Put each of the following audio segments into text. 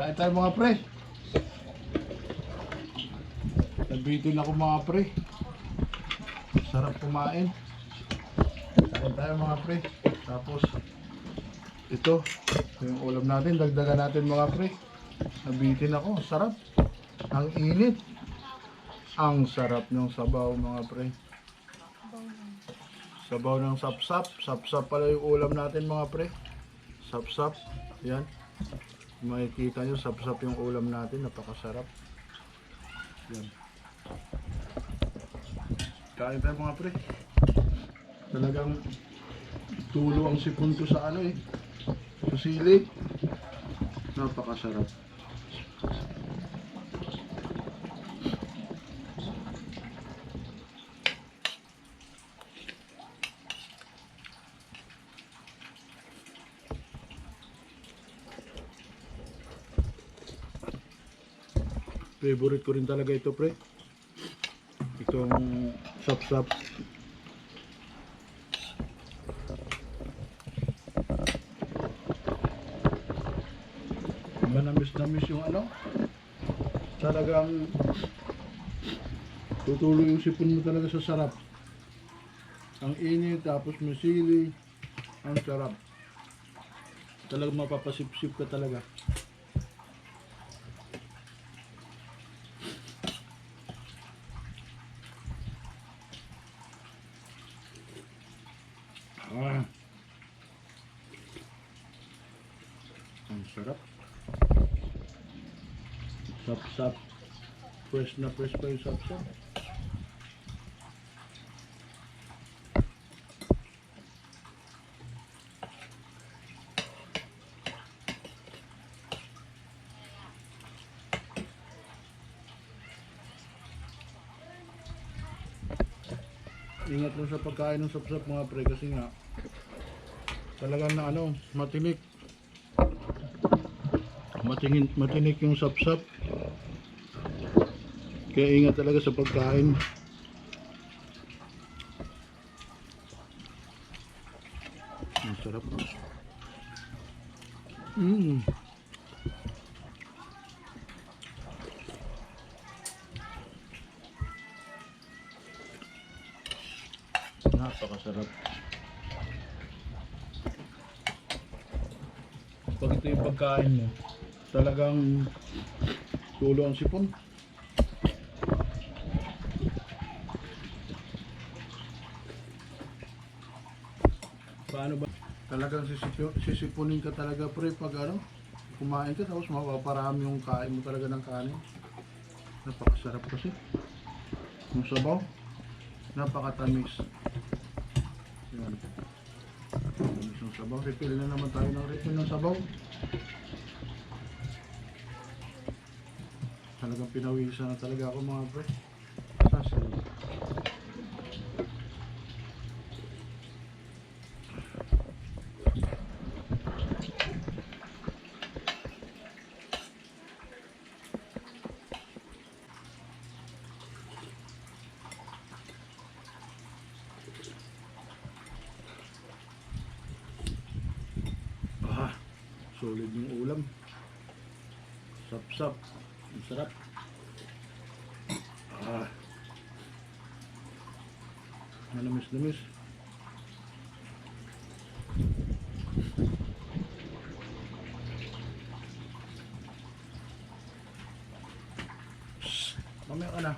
Kain tayo mga pre. Nabitin ako mga pre. Sarap kumain. Kain tayo mga pre. Tapos, ito, yung ulam natin. Dagdagan natin mga pre. Nabitin ako. Sarap. Ang init. Ang sarap ng sabaw mga pre. Sabaw ng sapsap. Sapsap pala yung ulam natin mga pre. Sapsap. Yan. Makikita nyo, sapsap yung ulam natin. Napakasarap. Yan. Kain tayo mga pre. Talagang tulo ang sipon ko sa ano eh. Sa sili. Napakasarap. Favorite ko rin talaga ito, pre. Itong sap-sap. Manamis-namis yung ano. Talagang tutuloy yung sipon mo talaga sa sarap. Ang init, tapos may sili. Ang sarap. Talagang mapapasip-sip ka talaga. Ah. Ang sarap. Sap-sap. Fresh na fresh pa yung sap-sap. Ingat lang sa pagkain ng sap-sap mga pre kasi nga talagang na ano, matinik. Matingin, matinik yung sap-sap. Kaya ingat talaga sa pagkain. Ang sarap. Mmm. Napakasarap. Pag ito yung pagkain mo, talagang tulo ang sipon. Paano ba? Talagang sisipu- sisipunin ka talaga pre pag ano, kumain ka tapos mapaparami yung kain mo talaga ng kanin. Napakasarap kasi. Yung sabaw, napakatamis. Yan. Tamis ng sabaw. Refill na naman tayo ng refill ng sabaw. Talagang pinawisan na talaga ako mga pre. Kasi, ah, solid yung ulam. Sap-sap. Ang sarap. Ah. Manamis-namis. Mamaya ka na.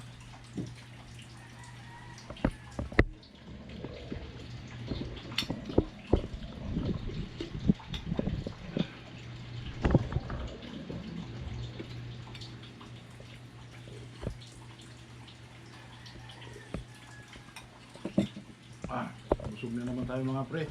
Ah, busog na naman tayo mga pre.